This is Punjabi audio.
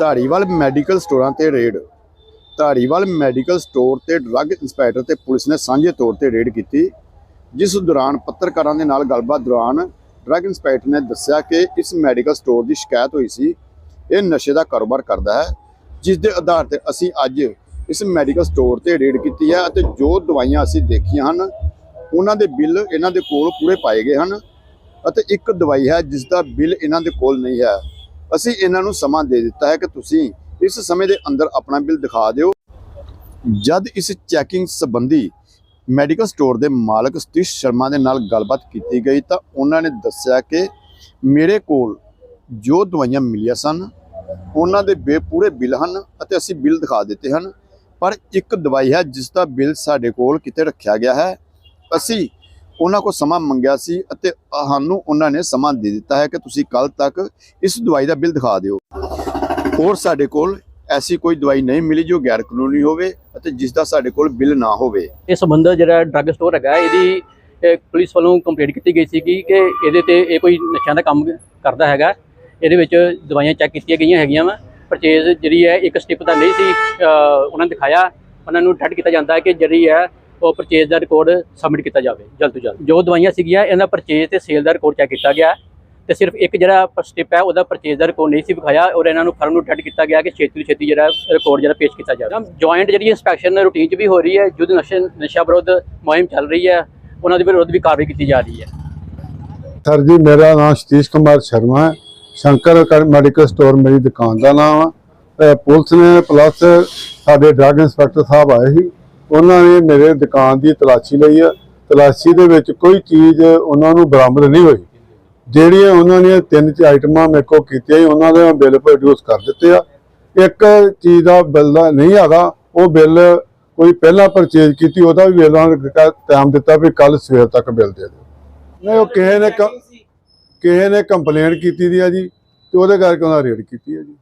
ਧਾਰੀਵਾਲ ਮੈਡੀਕਲ ਸਟੋਰਾਂ ਤੇ ਰੇਡ। ਧਾਰੀਵਾਲ ਮੈਡੀਕਲ ਸਟੋਰ ਤੇ ਡਰੱਗ ਇੰਸਪੈਕਟਰ ਤੇ ਪੁਲਿਸ ਨੇ ਸਾਂਝੇ ਤੌਰ ਤੇ ਰੇਡ ਕੀਤੀ, ਜਿਸ ਦੌਰਾਨ ਪੱਤਰਕਾਰਾਂ ਦੇ ਨਾਲ ਗੱਲਬਾਤ ਦੌਰਾਨ ਡਰੱਗ ਇੰਸਪੈਕਟਰ ਨੇ ਦੱਸਿਆ ਕਿ ਇਸ ਮੈਡੀਕਲ ਸਟੋਰ ਦੀ ਸ਼ਿਕਾਇਤ ਹੋਈ ਸੀ। ਇਹ ਨਸ਼ੇ ਦਾ ਕਾਰੋਬਾਰ ਕਰਦਾ ਹੈ, ਜਿਸ ਦੇ ਆਧਾਰ ਤੇ ਅਸੀਂ ਅੱਜ ਇਸ ਮੈਡੀਕਲ ਸਟੋਰ ਤੇ ਰੇਡ ਕੀਤੀ ਹੈ ਅਤੇ ਜੋ ਦਵਾਈਆਂ ਅਸੀਂ ਦੇਖੀਆਂ ਹਨ, ਉਹਨਾਂ ਦੇ ਬਿੱਲ ਇਹਨਾਂ ਦੇ ਕੋਲ ਪੂਰੇ ਪਾਏ ਗਏ ਹਨ ਅਤੇ ਇੱਕ ਦਵਾਈ ਹੈ ਜਿਸ ਦਾ ਬਿੱਲ ਇਹਨਾਂ ਦੇ ਕੋਲ ਨਹੀਂ ਹੈ। ਅਸੀਂ ਇਹਨਾਂ ਨੂੰ ਸਮਾਂ ਦੇ ਦਿੱਤਾ ਹੈ ਕਿ ਤੁਸੀਂ ਇਸ ਸਮੇਂ ਦੇ ਅੰਦਰ ਆਪਣਾ ਬਿੱਲ ਦਿਖਾ ਦਿਓ। ਜਦ ਇਸ ਚੈਕਿੰਗ ਸੰਬੰਧੀ ਮੈਡੀਕਲ ਸਟੋਰ ਦੇ ਮਾਲਕ ਸਤੀਸ਼ ਸ਼ਰਮਾ ਦੇ ਨਾਲ ਗੱਲਬਾਤ ਕੀਤੀ ਗਈ ਤਾਂ ਉਹਨਾਂ ਨੇ ਦੱਸਿਆ ਕਿ ਮੇਰੇ ਕੋਲ ਜੋ ਦਵਾਈਆਂ ਮਿਲੀਆਂ ਸਨ, ਉਹਨਾਂ ਦੇ ਬੇ ਪੂਰੇ ਬਿੱਲ ਹਨ ਅਤੇ ਅਸੀਂ ਬਿੱਲ ਦਿਖਾ ਦਿੱਤੇ ਹਨ। ਪਰ ਇੱਕ ਦਵਾਈ ਹੈ ਜਿਸ ਦਾ ਬਿੱਲ ਸਾਡੇ ਕੋਲ ਕਿਤੇ ਰੱਖਿਆ ਗਿਆ ਹੈ। ਅਸੀਂ ਉਹਨਾਂ ਕੋਲ ਸਮਾਂ ਮੰਗਿਆ ਸੀ ਅਤੇ ਸਾਨੂੰ ਉਹਨਾਂ ਨੇ ਸਮਾਂ ਦੇ ਦਿੱਤਾ ਹੈ ਕਿ ਤੁਸੀਂ ਕੱਲ ਤੱਕ ਇਸ ਦਵਾਈ ਦਾ ਬਿੱਲ ਦਿਖਾ ਦਿਓ। ਹੋਰ ਸਾਡੇ ਕੋਲ ਐਸੀ ਕੋਈ ਦਵਾਈ ਨਹੀਂ ਮਿਲੀ ਜੋ ਗੈਰ ਕਾਨੂੰਨੀ ਹੋਵੇ ਅਤੇ ਜਿਸ ਦਾ ਸਾਡੇ ਕੋਲ ਬਿੱਲ ਨਾ ਹੋਵੇ। ਇਸ ਸੰਬੰਧ ਜਿਹੜਾ ਡਰੱਗ ਸਟੋਰ ਹੈਗਾ, ਇਹਦੀ ਪੁਲਿਸ ਵੱਲੋਂ ਕੰਪਲੇਂਟ ਕੀਤੀ ਗਈ ਸੀ ਕਿ ਇਹਦੇ ਤੇ ਇਹ ਕੋਈ ਨਸ਼ਿਆਂ ਦਾ ਕੰਮ ਕਰਦਾ ਹੈਗਾ। ਇਹਦੇ ਵਿੱਚ ਦਵਾਈਆਂ ਚੈੱਕ ਕੀਤੀਆਂ ਗਈਆਂ ਹੈਗੀਆਂ ਵਾ। ਪਰਚੇਜ਼ ਜਿਹੜੀ ਹੈ, ਇੱਕ ਸਟਿਪ ਦਾ ਨਹੀਂ ਸੀ ਉਹਨਾਂ ਨੇ ਦਿਖਾਇਆ। ਉਹਨਾਂ ਨੂੰ ਡੱਡ ਕੀਤਾ ਜਾਂਦਾ ਕਿ ਜਿਹੜੀ ਹੈ ਉਹ ਪਰਚੇਜ਼ ਦਾ ਰਿਕਾਰਡ ਸਬਮਿਟ ਕੀਤਾ ਜਾਵੇ, ਜਲਦ ਤੋਂ ਜਲਦ। ਜੋ ਦਵਾਈਆਂ ਸੀਗੀਆਂ, ਇਹਨਾਂ ਪਰਚੇਜ਼ ਤੇ ਸੇਲ ਦਾ ਰਿਕਾਰਡ ਚੈੱਕ ਕੀਤਾ ਗਿਆ ਤੇ ਸਿਰਫ ਇੱਕ ਜਿਹੜਾ ਸਟਿਪ ਹੈ, ਉਹਦਾ ਪਰਚੇਜ਼ ਦਾ ਰਿਕਾਰਡ ਨਹੀਂ ਸੀ ਵਿਖਾਇਆ ਔਰ ਇਹਨਾਂ ਨੂੰ ਫਰਮ ਨੂੰ ਡੱਡ ਕੀਤਾ ਗਿਆ ਕਿ ਛੇਤੀ ਤੋਂ ਛੇਤੀ ਜਿਹੜਾ ਰਿਕਾਰਡ ਜਿਹੜਾ ਪੇਸ਼ ਕੀਤਾ ਜਾਵੇ। ਜੁਆਇੰਟ ਜਿਹੜੀ ਇਨਸਪੈਕਸ਼ਨ ਰੂਟੀਨ 'ਚ ਵੀ ਹੋ ਰਹੀ ਹੈ, ਯੁੱਧ ਨਸ਼ਾ ਨਸ਼ਾ ਵਿਰੋਧ ਮੁਹਿੰਮ ਚੱਲ ਰਹੀ ਹੈ, ਉਹਨਾਂ ਦੇ ਵਿਰੁੱਧ ਵੀ ਕਾਰਵਾਈ ਕੀਤੀ ਜਾ ਰਹੀ ਹੈ। ਸਰ ਜੀ, ਮੇਰਾ ਨਾਮ ਸਤੀਸ਼ ਕੁਮਾਰ ਸ਼ਰਮਾ ਹੈ। ਸ਼ੰਕਰ ਮੈਡੀਕਲ ਸਟੋਰ ਮੇਰੀ ਦੁਕਾਨ ਦਾ ਨਾਮ ਹੈ। ਪੁਲਿਸ ਨੇ ਪਲੱਸ ਸਾਡੇ ਡਰੱਗ ਇੰਸਪੈਕਟਰ ਸਾਹਿਬ ਆਏ ਸੀ। ਉਹਨਾਂ ਨੇ ਮੇਰੇ ਦੁਕਾਨ ਦੀ ਤਲਾਸ਼ੀ ਲਈ ਹੈ ਤਲਾਸ਼ੀ ਦੇ ਵਿੱਚ ਕੋਈ ਚੀਜ਼ ਉਹਨਾਂ ਨੂੰ ਬਰਾਮਦ ਨਹੀਂ ਹੋਈ। ਜਿਹੜੀਆਂ ਉਹਨਾਂ ਨੇ ਤਿੰਨ ਚ ਆਈਟਮਾਂ ਮੇਰੇ ਕੋਲ ਕੀਤੀਆਂ ਉਹਨਾਂ ਦੇ ਬਿੱਲ ਪ੍ਰੋਡਿਊਸ ਕਰ ਦਿੱਤੇ ਆ। ਇੱਕ ਚੀਜ਼ ਦਾ ਬਿੱਲ ਦਾ ਨਹੀਂ ਹੈਗਾ ਉਹ ਬਿੱਲ ਕੋਈ ਪਹਿਲਾਂ ਪਰਚੇਜ ਕੀਤੀ ਉਹਦਾ ਵੀ ਬਿੱਲ ਉਹਨਾਂ ਟਾਈਮ ਦਿੱਤਾ ਵੀ ਕੱਲ ਸਵੇਰ ਤੱਕ ਬਿੱਲ ਦੇ ਦਿਓ। ਨਹੀਂ ਉਹ ਕਿਸੇ ਨੇ ਕਿਸੇ ਨੇ ਕੰਪਲੇਂਟ ਕੀਤੀ ਦੀ ਆ ਜੀ ਤੇ ਉਹਦੇ ਕਰਕੇ ਉਹਨਾਂ ਰੇਡ ਕੀਤੀ ਆ ਜੀ।